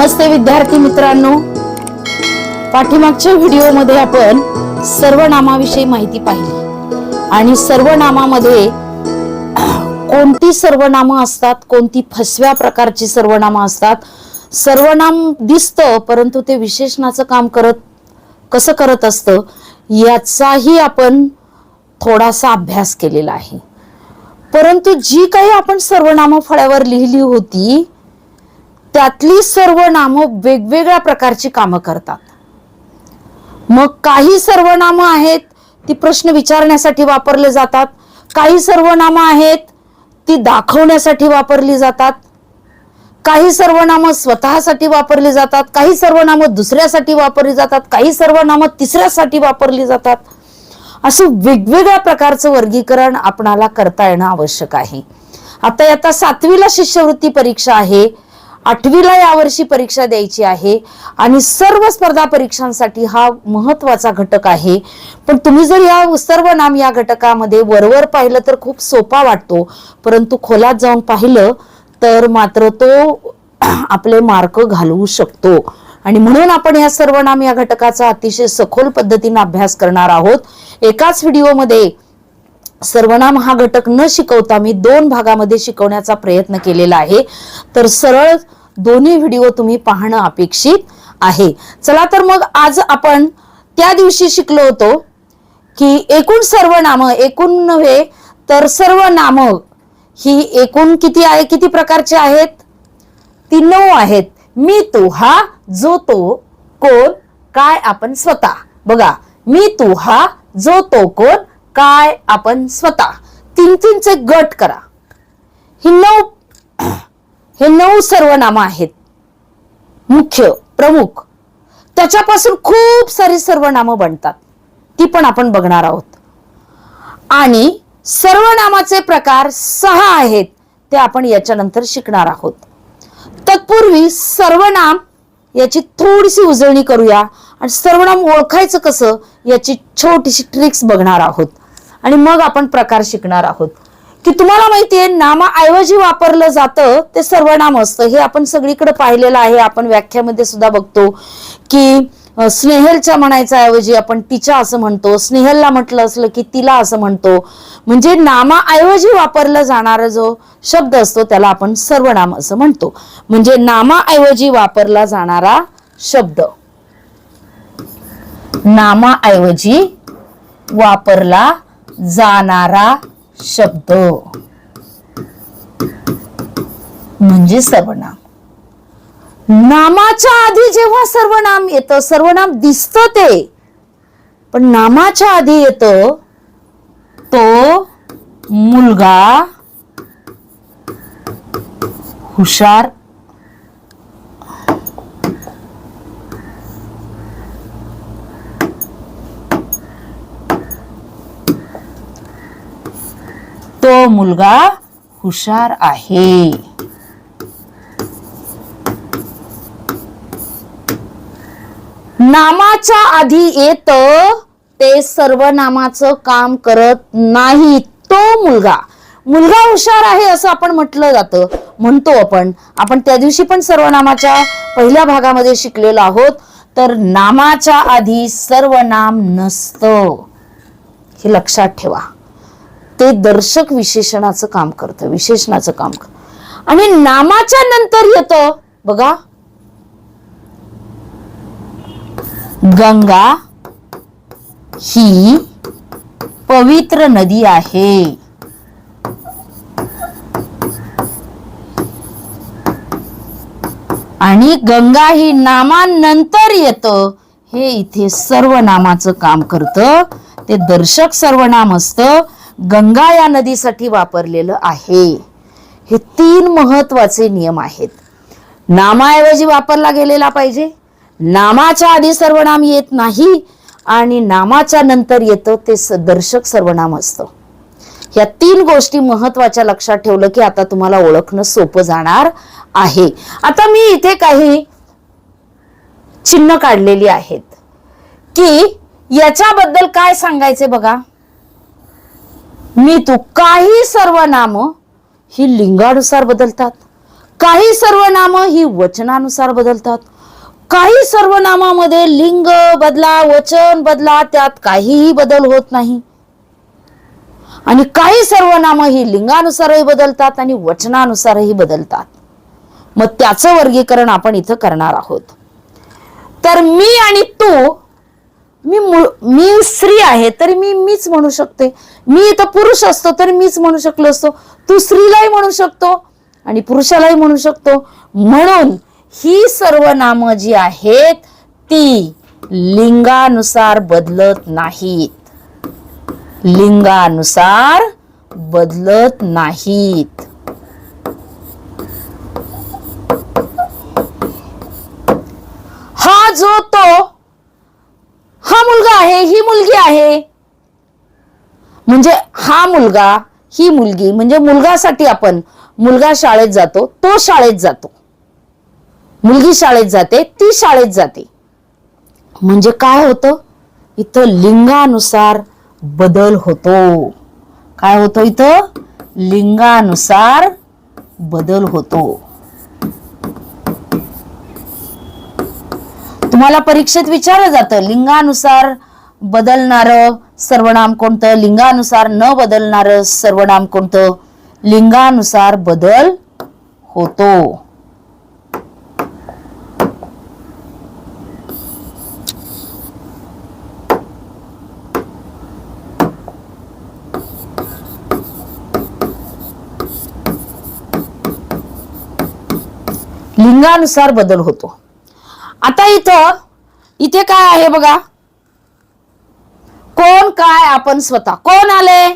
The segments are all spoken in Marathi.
नमस्ते विद्यार्थी मित्रांनो. पाठीमागच्या व्हिडिओमध्ये आपण सर्वनामाविषयी माहिती पाहिली. आणि सर्वनामामध्ये कोणती सर्वनामं असतात कोणती फसव्या प्रकारची सर्वनामं असतात सर्वनाम दिसतं परंतु ते विशेषणाचं काम करत कसं करत असतं याचाही आपण थोडासा अभ्यास केलेला आहे. परंतु जी काही आपण सर्वनामं फळ्यावर लिहिली होती त्यातली सर्व नामं वेगवेगळ्या प्रकारची कामं करतात. मग काही सर्वनामं आहेत ती प्रश्न विचारण्यासाठी वापरले जातात. काही सर्वनामं आहेत ती दाखवण्यासाठी वापरली जातात. काही सर्वनामं स्वतःसाठी वापरली जातात. काही सर्वनामं दुसऱ्यासाठी वापरली जातात. काही सर्वनामं तिसऱ्यासाठी वापरली जातात. असं वेगवेगळ्या प्रकारचं वर्गीकरण आपणाला करता येणं आवश्यक आहे. आता आता सातवीला शिष्यवृत्ती परीक्षा आहे. आठवीला यावर्षी परीक्षा द्यायची आहे आणि सर्व स्पर्धा परीक्षांसाठी हा महत्त्वाचा घटक आहे. पण तुम्ही जर या सर्वनाम या घटकामध्ये वरवर पाहिलं तर खूप सोपा वाटतो. परंतु खोलात जाऊन पाहिलं तर मात्र तो आपले मार्क घालवू शकतो. आणि म्हणून आपण या सर्वनाम या घटकाचा अतिशय सखोल पद्धतीने अभ्यास करणार आहोत. एकाच व्हिडिओमध्ये सर्वनाम हा घटक न शिकवता मी दोन भागामध्ये शिकवण्याचा प्रयत्न केलेला आहे. तर सरळ दोन्ही व्हिडिओ तुम्ही पाहणं अपेक्षित आहे. चला तर मग आज आपण त्या दिवशी शिकलो होतो की एकूण सर्वनाम एकूण नव्हे तर सर्वनाम ही एकूण किती आहे किती प्रकारचे आहेत? ती नऊ आहेत. मी तू हा जो तो कोण काय आपण स्वतः. बघा मी तू हा जो तो कोण काय आपण स्वतः? तीन तीनचे गट करा. ही नऊ हे नऊ सर्वनाम आहेत. मुख्य प्रमुख. त्याच्यापासून खूप सारी सर्वनामं बनतात. ती पण आपण बघणार आहोत. आणि सर्वनामाचे प्रकार सहा आहेत ते आपण याच्यानंतर शिकणार आहोत. तत्पूर्वी सर्वनाम याची थोडीशी उजळणी करूया. आणि सर्वनाम ओळखायचं कसं याची छोटीशी ट्रिक्स बघणार आहोत. आणि मग आपण प्रकार शिकणार आहोत. की तुम्हाला माहितीये नामाऐवजी वापरलं जातं ते सर्वनाम असतं. हे आपण सगळीकडे पाहिलेलं आहे. आपण व्याख्यामध्ये सुद्धा बघतो की स्नेहलच्या म्हणायच्या ऐवजी आपण तिच्या असं म्हणतो. स्नेहलला म्हटलं असलं की तिला असं म्हणतो. म्हणजे नामाऐवजी वापरला जाणारा जो शब्द असतो त्याला आपण सर्वनाम असं म्हणतो. म्हणजे नामाऐवजी वापरला जाणारा शब्द. नामाऐवजी वापरला जाणारा शब्द. म्हणजे सर्वनाम. नामाच्या आधी जेव्हा सर्वनाम येतं सर्वनाम दिसतं ते पण नामाच्या आधी येत तो मुलगा हुशार तो मुलगा हुशार आहे. नामाच्या आधी येत ते सर्वनामाचं काम करत नाही तो मुलगा. मुलगा हुशार आहे असं आपण म्हटलं जातं म्हणतो आपण. आपण त्या दिवशी पण सर्वनामाच्या पहिल्या भागामध्ये शिकलेलो आहोत. तर नामाच्या आधी सर्वनाम नसतं. हे लक्षात ठेवा. ते दर्शक विशेषणाचं काम करतं विशेषणाचं काम करत. आणि नामाच्या नंतर येतं बघा. गंगा ही पवित्र नदी आहे. आणि गंगा ही नामानंतर येतं. हे इथे सर्वनामाचं काम करतं. ते दर्शक सर्वनाम असतं. गंगा या नदीसाठी वापरलेलं आहे. हे तीन महत्त्वाचे नियम आहेत. नामाऐवजी वापरला गेलेला पाहिजे. नामाच्या आधी सर्वनाम येत नाही आणि नामाच्या नंतर येतं ते स- दर्शक सर्वनाम असतं. या तीन गोष्टी महत्त्वाच्या लक्षात ठेवलं की आता तुम्हाला ओळखणं सोपं जाणार आहे. आता मी इथे काही चिन्ह काढलेली आहेत. की याच्याबद्दल काय सांगायचे बघा? मी तू काही सर्वनाम ही लिंगानुसार बदलतात. काही सर्वनाम ही वचनानुसार बदलतात. काही सर्वनामामध्ये लिंग बदला वचन बदला त्यात काहीही बदल होत नाही. आणि काही सर्वनाम ही लिंगानुसारही बदलतात आणि वचनानुसारही बदलतात. मग त्याचं वर्गीकरण आपण इथं करणार आहोत. तर मी आणि तू मी मु- मी स्त्री आहे तरी मी मीच म्हणू शकते. मी इथं पुरुष असतो तरी मीच म्हणू शकलो असतो. तू स्त्रीलाही म्हणू शकतो आणि पुरुषालाही म्हणू शकतो. म्हणून ही सर्व नामं जी आहेत ती लिंगानुसार बदलत नाहीत. लिंगानुसार बदलत नाहीत हा जो तो हा मुलगा आहे ही मुलगी आहे? म्हणजे हा मुलगा ही मुलगी म्हणजे मुलगासाठी आपण मुलगा शाळेत जातो तो शाळेत जातो. मुलगी शाळेत जाते ती शाळेत जाते. म्हणजे काय होतं? इथं लिंगानुसार बदल होतो. काय होतो इथं? लिंगानुसार बदल होतो. तुम्हाला परीक्षेत विचारलं जातं लिंगानुसार बदलणारं सर्वनाम कोणतं? लिंगानुसार न बदलणारं सर्वनाम कोणतं? लिंगानुसार बदल होतो. लिंगानुसार बदल होतो. आता इथं इथे काय आहे बघा? कोण काय आपण स्वतः. कोण आले?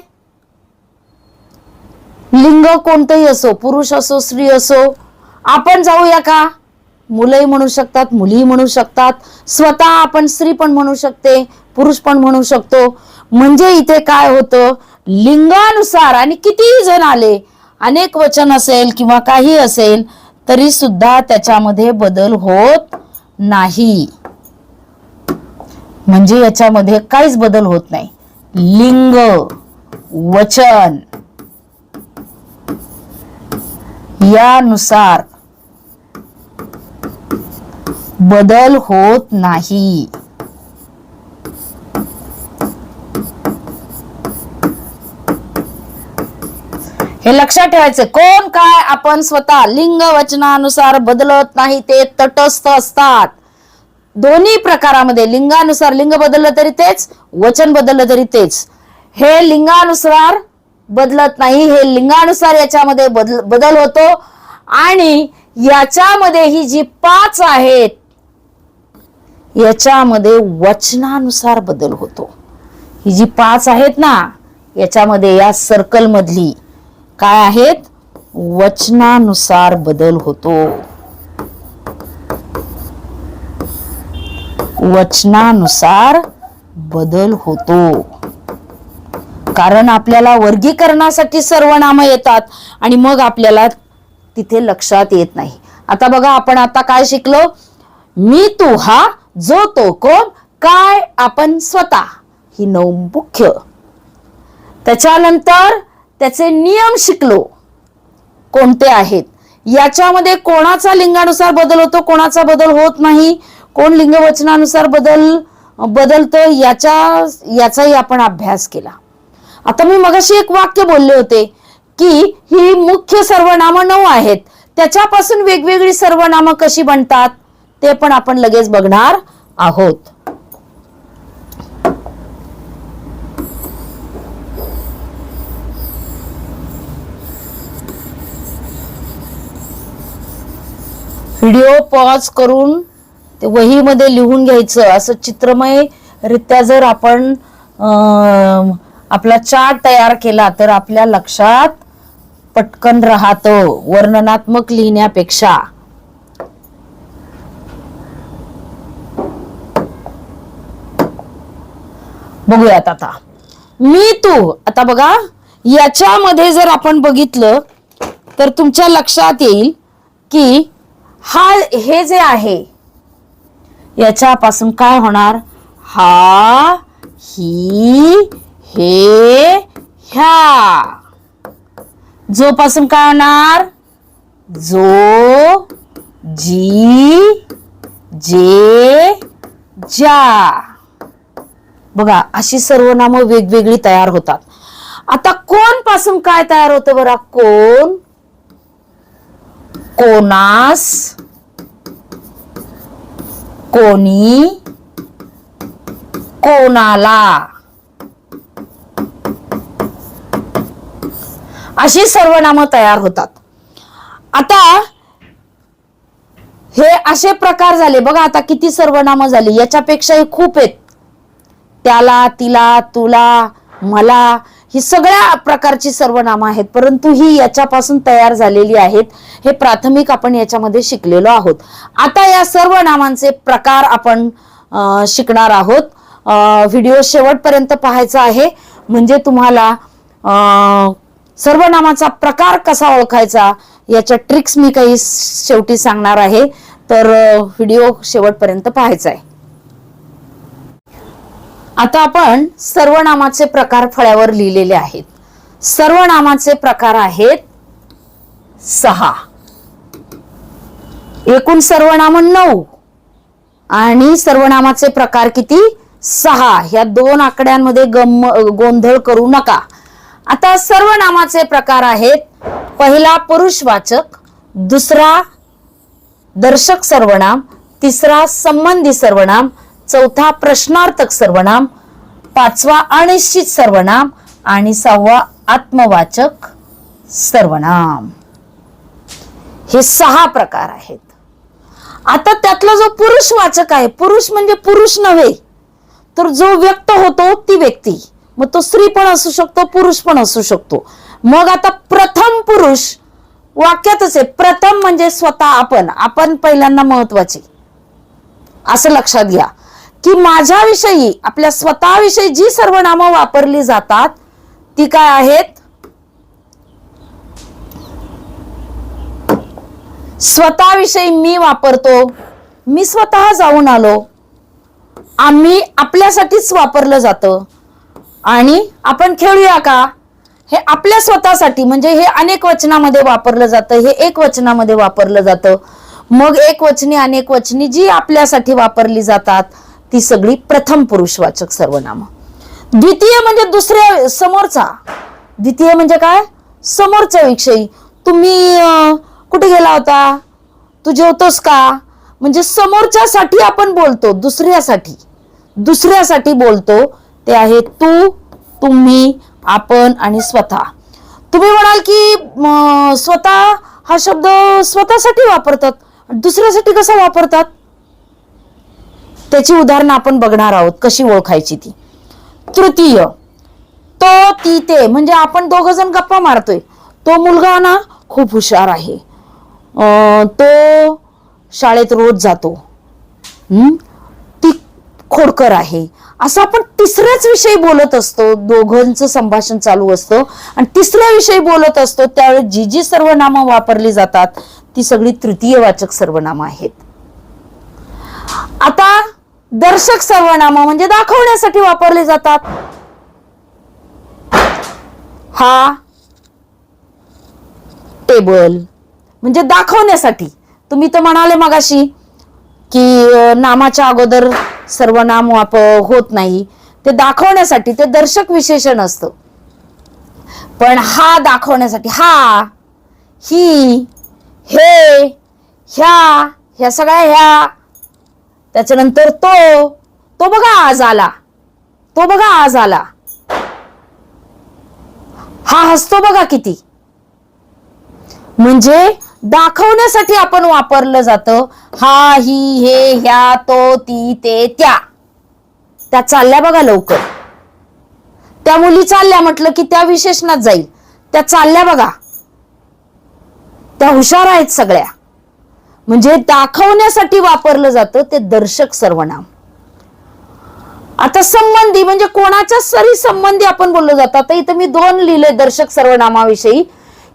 लिंग कोणतंही असो पुरुष असो स्त्री असो आपण जाऊया का? मुलंही म्हणू शकतात मुलीही म्हणू शकतात. स्वतः आपण स्त्री पण म्हणू शकते पुरुष पण म्हणू शकतो. म्हणजे इथे काय होतं? लिंगानुसार आणि कितीही जण आले अनेक वचन असेल किंवा काही असेल तरी सुद्धा त्याच्यामध्ये बदल होत नाही. म्हणजे याच्यामध्ये काहीच बदल होत नाही. लिंग वचन यानुसार बदल होत नाही. हे लक्षात ठेवायचं कोण काय आपण स्वतः लिंग वचनानुसार बदलत नाही ते तटस्थ असतात. दोन्ही प्रकारामध्ये लिंगानुसार लिंग बदललं तरी तेच वचन बदललं तरी तेच. हे लिंगानुसार बदलत नाही हे लिंगानुसार याच्यामध्ये बदल बदल होतो. आणि याच्यामध्ये ही जी पाच आहेत याच्यामध्ये वचनानुसार बदल होतो. ही जी पाच आहेत ना याच्यामध्ये या सर्कल मधली काय आहेत? वचनानुसार बदल होतो. वचनानुसार बदल होतो. कारण आपल्याला वर्गीकरणासाठी सर्वनाम येतात आणि मग आपल्याला तिथे लक्षात येत नाही. आता बघा आपण आता काय शिकलो? मी तू हा जो तो कोण काय आपण स्वतः. ही नऊ मुख्य. त्याच्यानंतर त्याचे नियम शिकलो. कोणते आहेत? याच्यामध्ये कोणाचा लिंगानुसार बदल होतो कोणाचा बदल होत नाही? कोण लिंगवचनानुसार बदल बदलतं याच्या याचाही आपण अभ्यास केला. आता मी मगाशी एक वाक्य बोलले होते की ही मुख्य सर्वनामं नऊ आहेत. त्याच्यापासून वेगवेगळी सर्वनामं कशी बनतात ते पण आपण लगेच बघणार आहोत. व्हिडिओ पॉज करून ते वहीमध्ये लिहून घ्यायचं असं चित्रमय रित्या जर आपण अं, आपला चार्ट तयार केला तर आपल्या लक्षात पटकन राहतं वर्णनात्मक लिहिण्यापेक्षा. बघूयात आता. मी तू आता बघा याच्यामध्ये जर आपण बघितलं तर तुमच्या लक्षात येईल की हा हे जे आहे याच्यापासून काय होणार? हा ही हे ह्या. जो पासून काय होणार? जो जी जे ज्या. बघा अशी सर्वनामं वेगवेगळी तयार होतात. आता कोणपासून काय तयार होतं बरा? कोण? कोणास कोणी? कोणाला? अशी सर्वनामं तयार होतात. आता हे असे प्रकार झाले. बघा आता किती सर्वनामं झाली. याच्यापेक्षाही खूप आहेत. त्याला तिला तुला मला ही सगळ्या प्रकारची सर्वनामं आहेत परंतु ही याच्यापासून तयार झालेली आहेत हे प्राथमिक आपण याच्यामध्ये शिकलेलो आहोत. आता या सर्व नामांचे प्रकार आपण शिकणार आहोत. व्हिडिओ शेवटपर्यंत पाहायचा आहे. म्हणजे तुम्हाला अं, सर्वनामाचा प्रकार कसा ओळखायचा याच्या ट्रिक्स मी काही शेवटी सांगणार आहे. तर व्हिडिओ शेवटपर्यंत पाहायचा आहे. आता आपण सर्वनामाचे प्रकार फळ्यावर लिहिलेले आहेत. सर्वनामाचे प्रकार आहेत सहा. एकूण सर्वनाम नऊ आणि सर्वनामाचे प्रकार किती? सहा. ह्या दोन आकड्यांमध्ये गम गोंधळ करू नका. आता सर्वनामाचे प्रकार आहेत पहिला पुरुषवाचक दुसरा दर्शक सर्वनाम तिसरा संबंधी सर्वनाम चौथा प्रश्नार्थक सर्वनाम पाचवा अनिश्चित सर्वनाम आणि सहावा आत्मवाचक सर्वनाम. हे सहा प्रकार आहेत. आता त्यातला जो पुरुष वाचक आहे पुरुष म्हणजे पुरुष नव्हे तर जो व्यक्त होतो ती व्यक्ती. मग तो स्त्री पण असू शकतो पुरुष पण असू शकतो. मग आता प्रथम पुरुष वाक्यातच आहे. प्रथम म्हणजे स्वतः आपण. आपण पहिल्यांदा महत्त्वाचे. असं लक्षात घ्या. की माझ्याविषयी आपल्या स्वतःविषयी जी सर्वनामं वापरली जातात ती काय आहेत? स्वतःविषयी मी वापरतो मी स्वतः जाऊन आलो आम्ही आपल्यासाठीच वापरलं जातं. आणि आपण खेळूया का? हे आपल्या स्वतःसाठी म्हणजे हे अनेक वचनामध्ये वापरलं जातं हे एक वचनामध्ये वापरलं जातं. मग एक वचनी अनेक वचनी जी आपल्यासाठी वापरली जातात ती सगळी प्रथम पुरुषवाचक सर्वनाम. द्वितीय म्हणजे दुसऱ्या समोरचा. द्वितीय म्हणजे काय? समोरच्या विषयी तुम्ही कुठे गेला होता? तू जेवतोस का? म्हणजे समोरच्यासाठी आपण बोलतो दुसऱ्यासाठी. दुसऱ्यासाठी बोलतो ते आहे तू तुम्ही आपण आणि स्वतः. तुम्ही म्हणाल की स्वतः हा शब्द स्वतःसाठी वापरतात. दुसऱ्यासाठी कसा वापरतात? त्याची उदाहरणं आपण बघणार आहोत कशी ओळखायची ती. तृतीय तो ती ते म्हणजे आपण दोघ जण गप्पा मारतोय. तो मुलगा ना खूप हुशार आहे. तो शाळेत रोज जातो. हम्म? ती खोडकर आहे. असं आपण तिसऱ्याच विषयी बोलत असतो. दोघांचं संभाषण चालू असतं. आणि तिसऱ्या विषयी बोलत असतो त्यावेळी जी जी सर्वनामं वापरली जातात ती सगळी तृतीयवाचक सर्वनामं आहेत. आता दर्शक सर्वनाम म्हणजे दाखवण्यासाठी वापरले जातात. हा टेबल म्हणजे दाखवण्यासाठी. तुम्ही तर म्हणाले मगाशी की नामाच्या अगोदर सर्वनाम वाप होत नाही. ते दाखवण्यासाठी ते दर्शक विशेषण असतं. पण हा दाखवण्यासाठी हा ही हे ह्या ह्या सगळ्या ह्या त्याच्यानंतर तो तो बघा आज आला. तो बघा आज आला. हा हसतो बघा किती. म्हणजे दाखवण्यासाठी आपण वापरलं जातं हा ही हे ह्या तो ती ते त्या. त्या चालल्या बघा लवकर. त्या मुली चालल्या म्हटलं की त्या विशेषणात जाईल. त्या चालल्या बघा. त्या हुशार आहेत सगळ्या. म्हणजे दाखवण्यासाठी वापरलं जातं ते दर्शक सर्वनाम. आता संबंधी म्हणजे कोणाच्या सरी संबंधी आपण बोललो जातो. आता इथं मी दोन लिहिले दर्शक सर्वनामाविषयी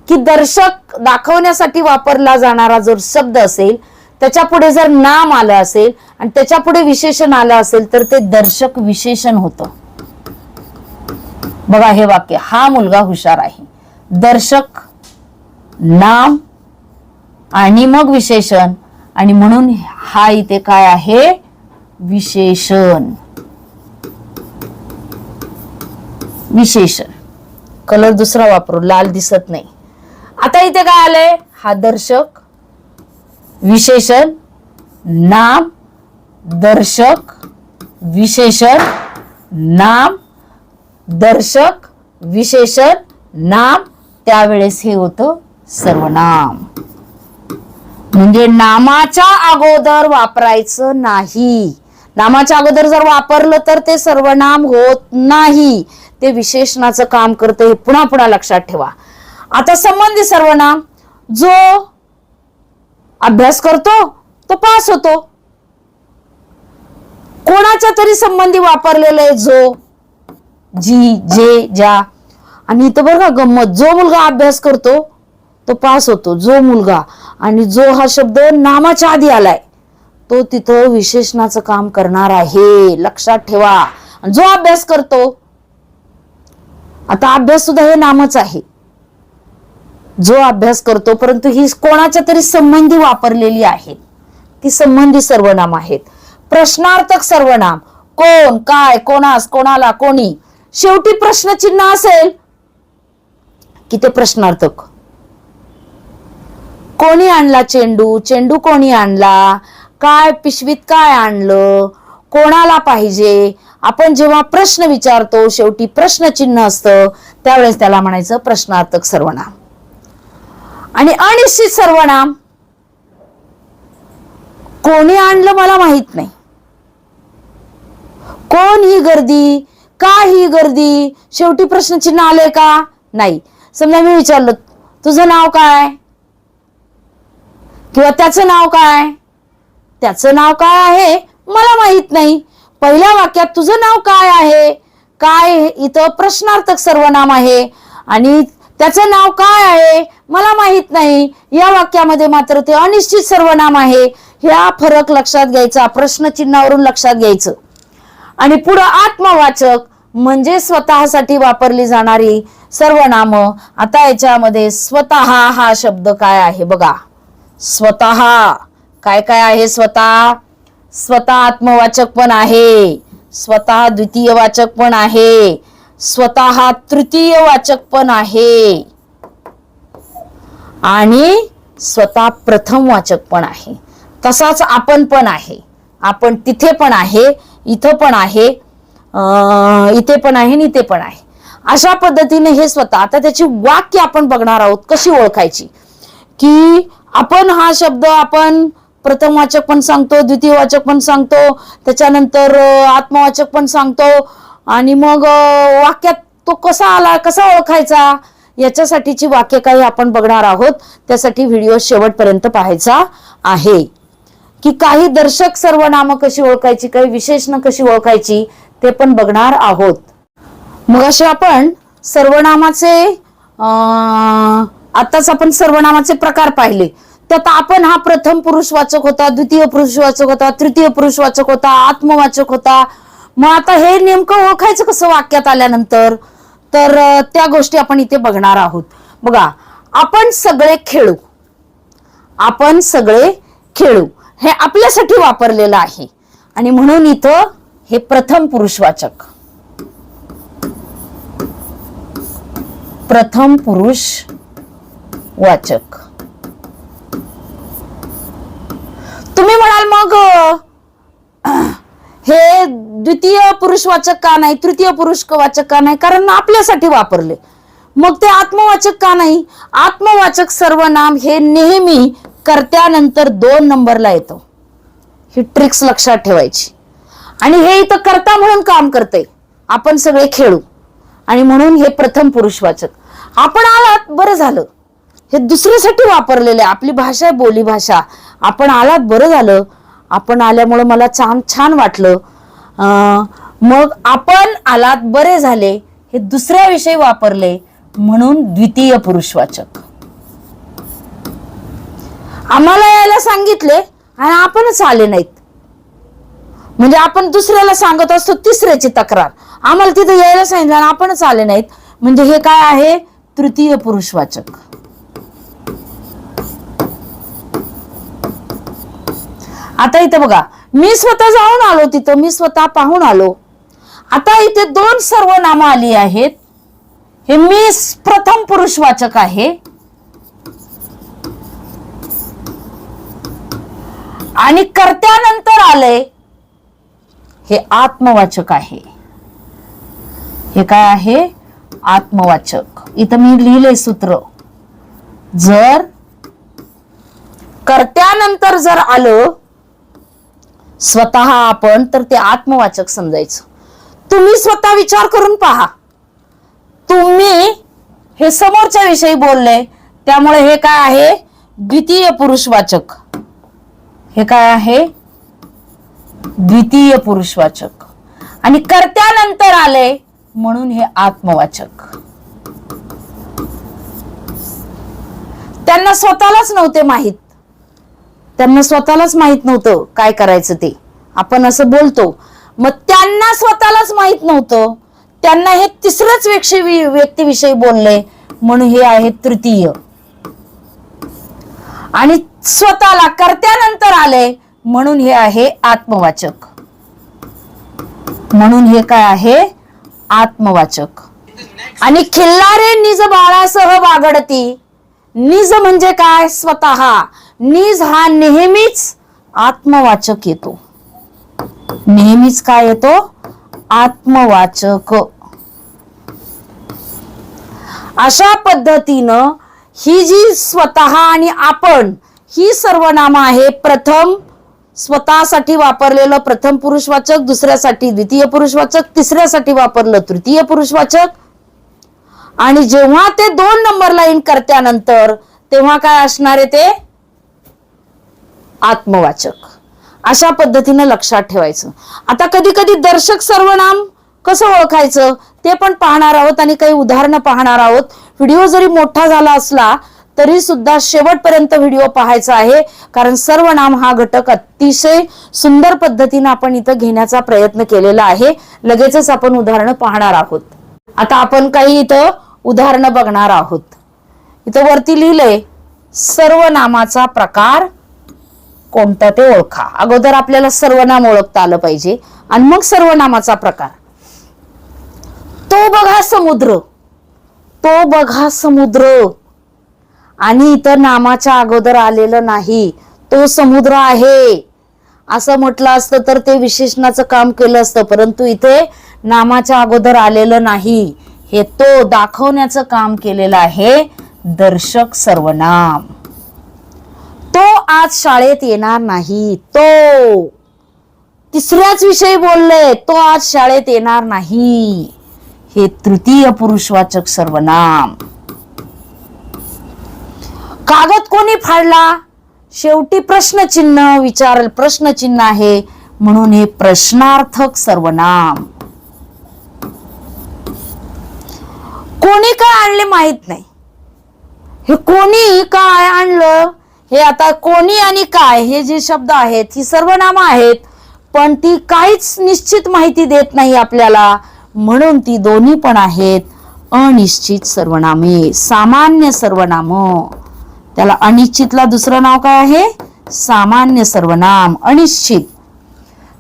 की दर्शक दाखवण्यासाठी वापरला जाणारा जो शब्द असेल त्याच्या पुढे जर नाम आलं असेल आणि त्याच्या पुढे विशेषण आलं असेल तर ते दर्शक विशेषण होतं. बघा हे वाक्य हा मुलगा हुशार आहे. दर्शक नाम आणि मग विशेषण. आणि म्हणून हा इथे काय आहे? विशेषण. विशेषण. कलर दुसरा वापरू लाल दिसत नाही. आता इथे काय आलंय? हा दर्शक. विशेषण. नाम. दर्शक. विशेषण. नाम. दर्शक. विशेषण. नाम. त्यावेळेस हे होतं सर्वनाम. म्हणजे नामाच्या अगोदर वापरायचं नाही. नामाच्या अगोदर जर वापरलं तर ते सर्वनाम होत नाही. ते विशेषणाचं काम करतं हे पुन्हा पुन्हा लक्षात ठेवा. आता संबंधी सर्वनाम जो अभ्यास करतो तो पास होतो. कोणाच्या तरी संबंधी वापरलेलं आहे जो? जी जे ज्या. आणि इथं बघा गंमत. जो मुलगा अभ्यास करतो तो पास होतो जो मुलगा. आणि जो हा शब्द नामाच्या आधी आलाय तो तिथं विशेषणाचं काम करणार आहे. लक्षात ठेवा. जो अभ्यास करतो आता अभ्यास सुद्धा हे नामच आहे. जो अभ्यास करतो परंतु ही कोणाच्या तरी संबंधी वापरलेली आहेत ती संबंधी सर्वनाम आहेत. प्रश्नार्थक सर्वनाम. कोण काय कोणास कोणाला कोणी. शेवटी प्रश्नचिन्ह असेल की ते प्रश्नार्थक. कोणी आणला चेंडू? चेंडू कोणी आणला? काय पिशवीत काय आणलं? कोणाला पाहिजे? आपण जेव्हा प्रश्न विचारतो शेवटी प्रश्नचिन्ह असतं. त्यावेळेस त्याला म्हणायचं प्रश्नार्थक सर्वनाम. आणि अनिश्चित सर्वनाम. कोणी आणलं मला माहीत नाही. कोण ही गर्दी? का ही गर्दी? शेवटी प्रश्नचिन्ह आले का? नाही. समजा मी विचारलं तुझं नाव काय? किंवा त्याचं नाव काय? त्याचं नाव काय आहे? मला माहीत नाही. पहिल्या वाक्यात तुझं नाव काय आहे? काय इथं प्रश्नार्थक सर्वनाम आहे? आणि त्याचं नाव काय आहे? मला माहीत नाही. या वाक्यामध्ये मात्र ते अनिश्चित सर्वनाम आहे. ह्या फरक लक्षात घ्यायचा प्रश्नचिन्हावरून लक्षात घ्यायचं. आणि पुढं आत्मवाचक म्हणजे स्वतःसाठी वापरली जाणारी सर्वनाम. आता याच्यामध्ये स्वतः हा शब्द काय आहे बघा. स्वतः. काय काय आहे स्वतः? स्वतः आत्मवाचक पण आहे. स्वतः द्वितीय वाचक पण आहे. स्वतः तृतीय वाचक पण आहे. आणि स्वतः प्रथम वाचक पण आहे. तसाच आपण पण आहे. आपण तिथे पण आहे इथं पण आहे इथे पण आहे आणि इथे पण आहे. अशा पद्धतीने हे स्वतः आता त्याची वाक्य आपण बघणार आहोत कशी ओळखायची? की आपण हा शब्द आपण प्रथम वाचक पण सांगतो द्वितीय वाचक पण सांगतो त्याच्यानंतर आत्मवाचक पण सांगतो आणि मग वाक्यात तो कसा आला कसा ओळखायचा याच्यासाठीची वाक्य काही आपण बघणार आहोत. त्यासाठी व्हिडिओ शेवटपर्यंत पाहायचा आहे. की काही दर्शक सर्वनामं कशी ओळखायची काही विशेषणं कशी ओळखायची ते पण बघणार आहोत. मग असे आपण सर्वनामाचे अं, आताच आपण सर्वनामाचे प्रकार पाहिले. त्यात आपण हा प्रथम पुरुषवाचक होता द्वितीय पुरुषवाचक होता तृतीय पुरुषवाचक होता आत्मवाचक होता. मग आता हे नेमकं ओळखायचं कसं वाक्यात आल्यानंतर? तर त्या गोष्टी आपण इथे बघणार आहोत. बघा आपण सगळे खेळू. आपण सगळे खेळू. हे आपल्यासाठी वापरलेलं आहे. आणि म्हणून इथं हे प्रथम पुरुषवाचक प्रथम पुरुष वाचक. तुम्ही म्हणाल मग हे द्वितीय पुरुषवाचक का नाही तृतीय पुरुष वाचक का नाही? कारण आपल्यासाठी वापरले. मग ते आत्मवाचक का नाही? आत्मवाचक सर्वनाम हे नेहमी कर्त्यानंतर दोन नंबरला येतो. ही ट्रिक्स लक्षात ठेवायची. आणि हे इथं कर्ता म्हणून काम करते आपण सगळे खेळू. आणि म्हणून हे प्रथम पुरुषवाचक आपण आलात बरं झालं. हे दुसऱ्यासाठी वापरलेलं आहे. आपली भाषा आहे बोली भाषा आपण आलात बरं झालं. आपण आल्यामुळं मला छान छान वाटलं. अं, मग आपण आलात बरे झाले. हे दुसऱ्या विषयी वापरले म्हणून द्वितीय पुरुषवाचक आम्हाला यायला सांगितले आणि आपणच आले नाहीत. म्हणजे आपण दुसऱ्याला सांगत असतो तिसऱ्याची तक्रार. आम्हाला तिथे यायला सांगितलं आणि आपणच आले नाहीत. म्हणजे हे काय आहे? तृतीय पुरुषवाचक आता इथे बघा मी स्वतः जाऊन आलो तिथं मी स्वतः पाहून आलो. आता इथे दोन सर्वनामं आली आहेत. हे मी प्रथम पुरुषवाचक आहे. आणि कर्त्यानंतर आलंय हे आत्मवाचक आहे. हे काय आहे? आत्मवाचक. इथं मी लिहिले सूत्र. जर कर्त्यानंतर जर आलं स्वतः आपण तर ते आत्मवाचक समजायचं. तुम्ही स्वतः विचार करून पहा. तुम्ही हे समोरच्या विषयी बोलले त्यामुळे हे काय आहे? द्वितीय पुरुषवाचक हे काय आहे? द्वितीय पुरुषवाचक आणि कर्त्यानंतर आले म्हणून हे आत्मवाचक. त्यांना स्वतःलाच नव्हते माहीत. त्यांना स्वतःलाच माहीत नव्हतं काय करायचं ते. आपण असं बोलतो. मग त्यांना स्वतःलाच माहीत नव्हतं. त्यांना हे तिसरंच व्यक्ती व्यक्तीविषयी बोलले. म्हणून हे आहे तृतीय. आणि स्वतःला कर्त्यानंतर आले. म्हणून हे आहे आत्मवाचक. म्हणून हे काय आहे? आत्मवाचक. आणि खिल्लारे निज बाळासह वागडती. निज म्हणजे काय? स्वतः. निज हा नेहमीच आत्मवाचक येतो. नेहमीच काय येतो? आत्मवाचक. अशा पद्धतीनं ही जी स्वतः आणि आपण ही सर्वनाम आहे प्रथम स्वतःसाठी वापरलेलं प्रथम पुरुषवाचक दुसऱ्यासाठी द्वितीय पुरुषवाचक तिसऱ्यासाठी वापरलं तृतीय पुरुषवाचक. आणि जेव्हा ते दोन नंबर लाईन करत्यानंतर तेव्हा काय असणार आहे ते? आत्मवाचक. अशा पद्धतीनं लक्षात ठेवायचं. आता कधी कधी दर्शक सर्वनाम कसं ओळखायचं? ते पण पाहणार आहोत आणि काही उदाहरणं पाहणार आहोत. व्हिडिओ जरी मोठा झाला असला तरी सुद्धा शेवटपर्यंत व्हिडिओ पाहायचा आहे. कारण सर्वनाम हा घटक अतिशय सुंदर पद्धतीनं आपण इथं घेण्याचा प्रयत्न केलेला आहे. लगेचच आपण उदाहरणं पाहणार आहोत. आता आपण काही इथं उदाहरणं बघणार आहोत. इथं वरती लिहिलंय सर्वनामाचा प्रकार कोणतं ते ओळखा. अगोदर आपल्याला सर्वनाम ओळखता आलं पाहिजे. आणि मग सर्वनामाचा प्रकार. तो बघा समुद्र. तो बघा समुद्र. आणि इथं नामाच्या अगोदर आलेलं नाही. तो समुद्र आहे. असं म्हटलं असतं तर ते विशेषणाचं काम केलं असतं. परंतु इथे नामाच्या अगोदर आलेलं नाही. हे तो दाखवण्याचं काम केलेलं आहे. दर्शक सर्वनाम. तो आज शाळेत येणार नाही. तो तिसऱ्याच विषयी बोलले तो आज शाळेत येणार नाही. हे तृतीय पुरुषवाचक सर्वनाम. कागद कोणी फाडला? शेवटी प्रश्नचिन्ह विचारल प्रश्नचिन्ह आहे म्हणून हे प्रश्नार्थक सर्वनाम. कोणी काय आणले माहीत नाही. हे कोणी काय आणलं? हे आता कोणी आणि काय हे जे शब्द आहेत ही सर्वनामं आहेत पण ती काहीच निश्चित माहिती देत नाही आपल्याला. म्हणून ती दोन्ही पण आहेत. अनिश्चित सर्वनामे सामान्य सर्वनाम. त्याला अनिश्चितला दुसरं नाव काय आहे? सामान्य सर्वनाम अनिश्चित.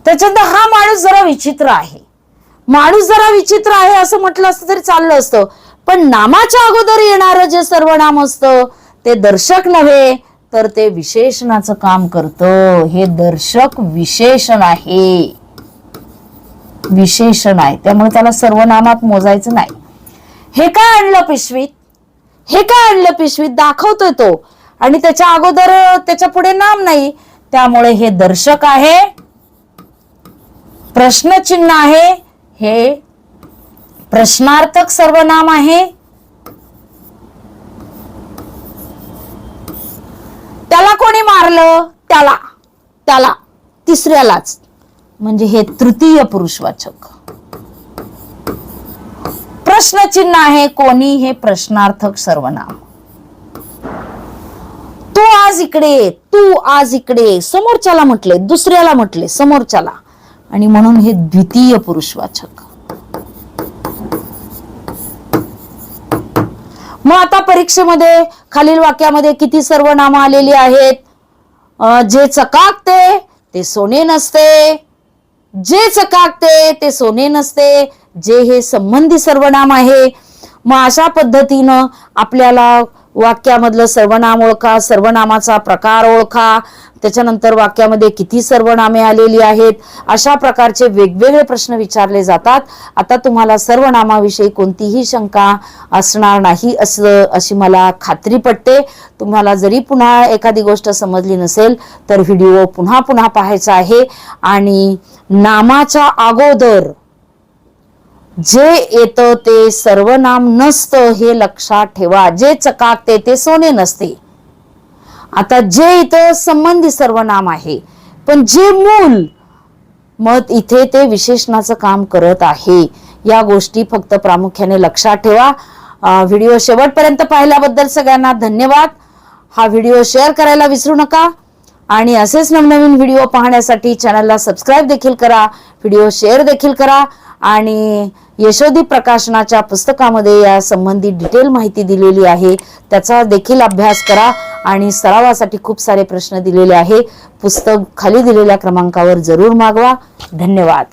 त्याच्यानंतर हा माणूस जरा विचित्र आहे. माणूस जरा विचित्र आहे असं म्हटलं असतं तरी चाललं असतं. पण नामाच्या अगोदर येणारं जे सर्वनाम असतं ते दर्शक नव्हे तर ते विशेषणाचं काम करतं. हे दर्शक विशेषण आहे. विशेषण आहे. त्यामुळे त्याला सर्वनामात मोजायचं नाही. हे काय आणलं पिशवीत? हे काय आणलं पिशवीत? दाखवतोय तो. आणि त्याच्या अगोदर त्याच्या पुढे नाम नाही. त्यामुळे हे दर्शक आहे. प्रश्नचिन्ह आहे. हे प्रश्नार्थक सर्वनाम आहे. त्याला कोणी मारलं? त्याला. त्याला. तिसऱ्यालाच. म्हणजे हे तृतीय पुरुषवाचक प्रश्नचिन्ह आहे कोणी हे प्रश्नार्थक सर्वनाम. तू आज इकडे तू आज इकडे समोरच्याला म्हटले दुसऱ्याला म्हटले समोरच्याला. आणि म्हणून हे द्वितीय पुरुषवाचक मग आता परीक्षेमध्ये खालील वाक्यामध्ये किती सर्वनाम आलेली आहेत? जे चकाकते ते सोने नसते. जे चकाकते ते सोने नसते. जे हे संबंधी सर्वनाम आहे. मग अशा पद्धतीनं आपल्याला वाक्यामधलं सर्वनाम ओळखा सर्वनामाचा प्रकार ओळखा. त्याच्यानंतर वाक्यामध्ये किती सर्वनामे आलेली आहेत? अशा प्रकारचे वेगवेगळे प्रश्न विचारले जातात. आता तुम्हाला सर्वनामाविषयी कोणतीही शंका असणार नाही असं अशी मला खात्री पटते. तुम्हाला जरी पुन्हा एखादी गोष्ट समजली नसेल तर व्हिडिओ पुन्हा पुन्हा पाहायचा आहे. आणि नामाच्या अगोदर जे येतं ते सर्वनाम नसतं हे लक्षात ठेवा. जे चकाकते ते सोने नसते. आता जे इथं संबंधी सर्वनाम आहे पण जे मूल मग इथे ते विशेषणाचं काम करत आहे. या गोष्टी फक्त प्रामुख्याने लक्षात ठेवा. व्हिडिओ शेवटपर्यंत पाहिल्याबद्दल सगळ्यांना धन्यवाद. हा व्हिडिओ शेअर करायला विसरू नका. आणि असेच नवनवीन व्हिडिओ पाहण्यासाठी चॅनलला सबस्क्राईब देखील करा व्हिडिओ शेअर देखील करा आणि यशोदी प्रकाशनाच्या पुस्तकामध्ये या संबंधी डिटेल माहिती दिलेली आहे त्याचा देखील अभ्यास करा आणि सरावासाठी खूप सारे प्रश्न दिलेले आहे. पुस्तक खाली दिलेल्या क्रमांकावर जरूर मागवा. धन्यवाद.